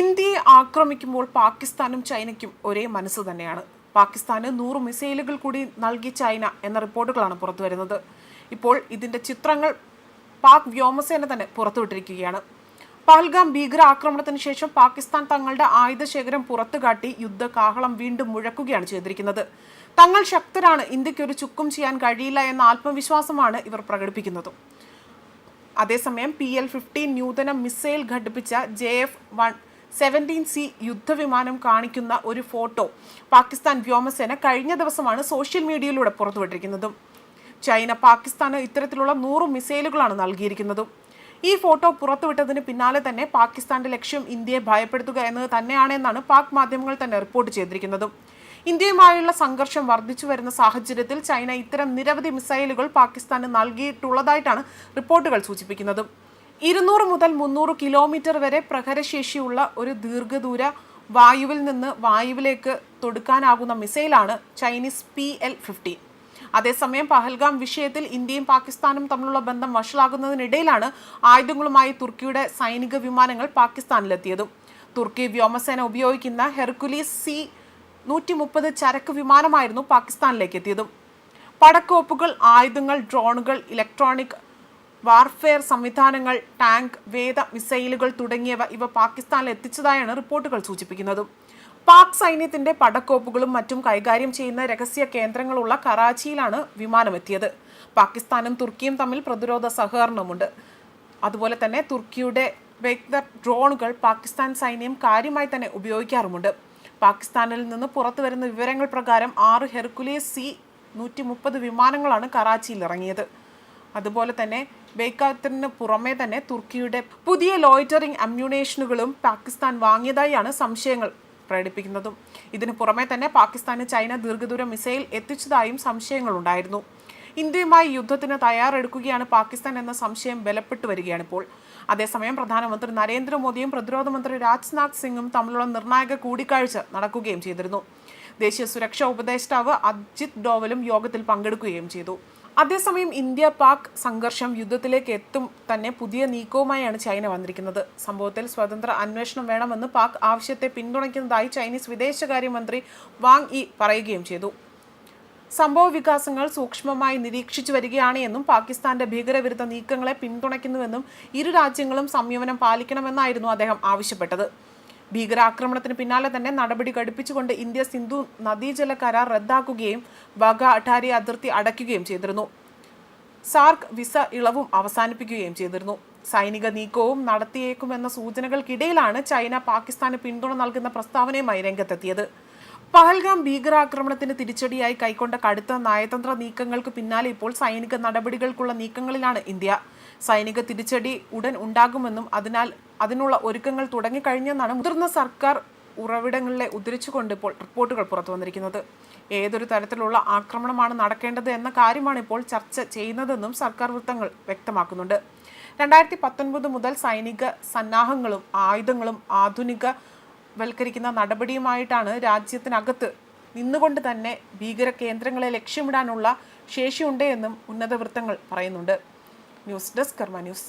ഇന്ത്യയെ ആക്രമിക്കുമ്പോൾ പാകിസ്ഥാനും ചൈനയ്ക്കും ഒരേ മനസ്സ് തന്നെയാണ്. പാകിസ്ഥാന് നൂറ് മിസൈലുകൾ കൂടി നൽകി ചൈന എന്ന റിപ്പോർട്ടുകളാണ് പുറത്തു വരുന്നത്. ഇപ്പോൾ ഇതിന്റെ ചിത്രങ്ങൾ പാക് വ്യോമസേന തന്നെ പുറത്തുവിട്ടിരിക്കുകയാണ്. പഹൽഗാം ഭീകര ആക്രമണത്തിന് ശേഷം പാകിസ്ഥാൻ തങ്ങളുടെ ആയുധശേഖരം പുറത്തുകാട്ടി യുദ്ധ കാഹളം വീണ്ടും മുഴക്കുകയാണ് ചെയ്തിരിക്കുന്നത്. തങ്ങൾ ശക്തരാണ് ഇന്ത്യയ്ക്ക് ഒരു ചുക്കും ചെയ്യാൻ കഴിയില്ല എന്ന ആത്മവിശ്വാസമാണ് ഇവർ പ്രകടിപ്പിക്കുന്നത്. അതേസമയം പി എൽ ഫിഫ്റ്റീൻ നൂതന മിസൈൽ ഘടിപ്പിച്ച J F one seventeen C യുദ്ധവിമാനം കാണിക്കുന്ന ഒരു ഫോട്ടോ പാകിസ്ഥാൻ വ്യോമസേന കഴിഞ്ഞ ദിവസമാണ് സോഷ്യൽ മീഡിയയിലൂടെ പുറത്തുവിട്ടിരിക്കുന്നതും. ചൈന പാകിസ്ഥാന് ഇത്തരത്തിലുള്ള നൂറ് മിസൈലുകളാണ് നൽകിയിരിക്കുന്നതും. ഈ ഫോട്ടോ പുറത്തുവിട്ടതിന് പിന്നാലെ തന്നെ പാകിസ്ഥാന്റെ ലക്ഷ്യം ഇന്ത്യയെ ഭയപ്പെടുത്തുക എന്നത് തന്നെയാണെന്നാണ് പാക് മാധ്യമങ്ങൾ തന്നെ റിപ്പോർട്ട് ചെയ്തിരിക്കുന്നതും. ഇന്ത്യയുമായുള്ള സംഘർഷം വർദ്ധിച്ചു വരുന്ന സാഹചര്യത്തിൽ ചൈന ഇത്തരം നിരവധി മിസൈലുകൾ പാകിസ്ഥാന് നൽകിയിട്ടുള്ളതായിട്ടാണ് റിപ്പോർട്ടുകൾ സൂചിപ്പിക്കുന്നത്. ഇരുന്നൂറ് മുതൽ മുന്നൂറ് കിലോമീറ്റർ വരെ പ്രഹരശേഷിയുള്ള ഒരു ദീർഘദൂര വായുവിൽ നിന്ന് വായുവിലേക്ക് തൊടുക്കാനാകുന്ന മിസൈലാണ് ചൈനീസ് പി എൽ ഫിഫ്റ്റീൻ. അതേസമയം പഹൽഗാം വിഷയത്തിൽ ഇന്ത്യയും പാകിസ്ഥാനും തമ്മിലുള്ള ബന്ധം വഷളാകുന്നതിനിടയിലാണ് ആയുധങ്ങളുമായി തുർക്കിയുടെ സൈനിക വിമാനങ്ങൾ പാകിസ്ഥാനിലെത്തിയതും. തുർക്കി വ്യോമസേന ഉപയോഗിക്കുന്ന ഹെർക്കുലീസ് സി നൂറ്റി മുപ്പത് ചരക്ക് വിമാനമായിരുന്നു പാകിസ്ഥാനിലേക്ക് എത്തിയതും പടക്കോപ്പുകൾ ആയുധങ്ങൾ ഡ്രോണുകൾ ഇലക്ട്രോണിക് വാർഫെയർ സംവിധാനങ്ങൾ ടാങ്ക് വേദ മിസൈലുകൾ തുടങ്ങിയവ ഇവ പാകിസ്ഥാനിൽ എത്തിച്ചതായാണ് റിപ്പോർട്ടുകൾ സൂചിപ്പിക്കുന്നത്. പാക് സൈന്യത്തിന്റെ പടക്കോപ്പുകളും മറ്റും കൈകാര്യം ചെയ്യുന്ന രഹസ്യ കേന്ദ്രങ്ങളുള്ള കറാച്ചിയിലാണ് വിമാനമെത്തിയത്. പാകിസ്ഥാനും തുർക്കിയും തമ്മിൽ പ്രതിരോധ സഹകരണമുണ്ട്. അതുപോലെ തന്നെ തുർക്കിയുടെ വ്യക്ത ഡ്രോണുകൾ പാകിസ്ഥാൻ സൈന്യം കാര്യമായി തന്നെ ഉപയോഗിക്കാറുമുണ്ട്. പാകിസ്ഥാനിൽ നിന്ന് പുറത്തു വരുന്ന വിവരങ്ങൾ പ്രകാരം ആറ് ഹെർക്കുലീസ് സി നൂറ്റി മുപ്പത് വിമാനങ്ങളാണ് കറാച്ചിയിൽ ഇറങ്ങിയത്. അതുപോലെ തന്നെ ബേക്കാത്തിന് പുറമെ തന്നെ തുർക്കിയുടെ പുതിയ ലോയിറ്ററിംഗ് അമ്യൂണേഷനുകളും പാകിസ്ഥാൻ വാങ്ങിയതായാണ് സംശയങ്ങൾ പ്രകടിപ്പിക്കുന്നതും. ഇതിനു പുറമെ തന്നെ പാകിസ്ഥാന് ചൈന ദീർഘദൂര മിസൈൽ എത്തിച്ചതായും സംശയങ്ങളുണ്ടായിരുന്നു. ഇന്ത്യയുമായി യുദ്ധത്തിന് തയ്യാറെടുക്കുകയാണ് പാകിസ്ഥാൻ എന്ന സംശയം ബലപ്പെട്ടു വരികയാണ് ഇപ്പോൾ. അതേസമയം പ്രധാനമന്ത്രി നരേന്ദ്രമോദിയും പ്രതിരോധ മന്ത്രി രാജ്നാഥ് സിംഗും തമ്മിലുള്ള നിർണായക കൂടിക്കാഴ്ച നടക്കുകയും ചെയ്തിരുന്നു. ദേശീയ സുരക്ഷാ ഉപദേഷ്ടാവ് അജിത് ഡോവലും യോഗത്തിൽ പങ്കെടുക്കുകയും ചെയ്തു. അതേസമയം ഇന്ത്യ പാക് സംഘർഷം യുദ്ധത്തിലേക്ക് എത്തും തന്നെ പുതിയ നീക്കവുമായാണ് ചൈന വന്നിരിക്കുന്നത്. സംഭവത്തിൽ സ്വതന്ത്ര അന്വേഷണം വേണമെന്ന് പാക് ആവശ്യത്തെ പിന്തുണയ്ക്കുന്നതായി ചൈനീസ് വിദേശകാര്യമന്ത്രി വാങ് ഇ പറയുകയും ചെയ്തു. സംഭവ വികാസങ്ങൾ സൂക്ഷ്മമായി നിരീക്ഷിച്ചു വരികയാണ് എന്നും പാകിസ്ഥാന്റെ ഭീകരവിരുദ്ധ നീക്കങ്ങളെ പിന്തുണയ്ക്കുന്നുവെന്നും ഇരു രാജ്യങ്ങളും സംയമനം പാലിക്കണമെന്നായിരുന്നു അദ്ദേഹം ആവശ്യപ്പെട്ടത്. ഭീകരാക്രമണത്തിന് പിന്നാലെ തന്നെ നടപടി ഘടിപ്പിച്ചുകൊണ്ട് ഇന്ത്യ സിന്ധു നദീജല കരാർ റദ്ദാക്കുകയും വഗ അഠാരി അതിർത്തി അടയ്ക്കുകയും ചെയ്തിരുന്നു. സാർക്ക് വിസ ഇളവും അവസാനിപ്പിക്കുകയും ചെയ്തിരുന്നു. സൈനിക നീക്കവും നടത്തിയേക്കുമെന്ന സൂചനകൾക്കിടയിലാണ് ചൈന പാകിസ്ഥാന് പിന്തുണ നൽകുന്ന പ്രസ്താവനയുമായി രംഗത്തെത്തിയത്. പഹൽഗാം ഭീകരാക്രമണത്തിന് തിരിച്ചടിയായി കൈക്കൊണ്ട കടുത്ത നയതന്ത്ര നീക്കങ്ങൾക്ക് പിന്നാലെ ഇപ്പോൾ സൈനിക നടപടികൾക്കുള്ള നീക്കങ്ങളിലാണ് ഇന്ത്യ. സൈനിക തിരിച്ചടി ഉടൻ ഉണ്ടാകുമെന്നും അതിനാൽ അതിനുള്ള ഒരുക്കങ്ങൾ തുടങ്ങിക്കഴിഞ്ഞെന്നാണ് മുതിർന്ന സർക്കാർ ഉറവിടങ്ങളിലെ ഉദ്ധരിച്ചുകൊണ്ട് ഇപ്പോൾ റിപ്പോർട്ടുകൾ പുറത്തു വന്നിരിക്കുന്നത്. ഏതൊരു തരത്തിലുള്ള ആക്രമണമാണ് നടക്കേണ്ടത് എന്ന കാര്യമാണ് ഇപ്പോൾ ചർച്ച ചെയ്യുന്നതെന്നും സർക്കാർ വൃത്തങ്ങൾ വ്യക്തമാക്കുന്നുണ്ട്. രണ്ടായിരത്തി പത്തൊൻപത് മുതൽ സൈനിക സന്നാഹങ്ങളും ആയുധങ്ങളും ആധുനിക വൽക്കരിക്കുന്ന നടപടിയുമായിട്ടാണ് രാജ്യത്തിനകത്ത് നിന്നുകൊണ്ട് തന്നെ ഭീകര കേന്ദ്രങ്ങളെ ലക്ഷ്യമിടാനുള്ള ശേഷിയുണ്ട് എന്നും ഉന്നത വൃത്തങ്ങൾ പറയുന്നുണ്ട്. News desk Karma news.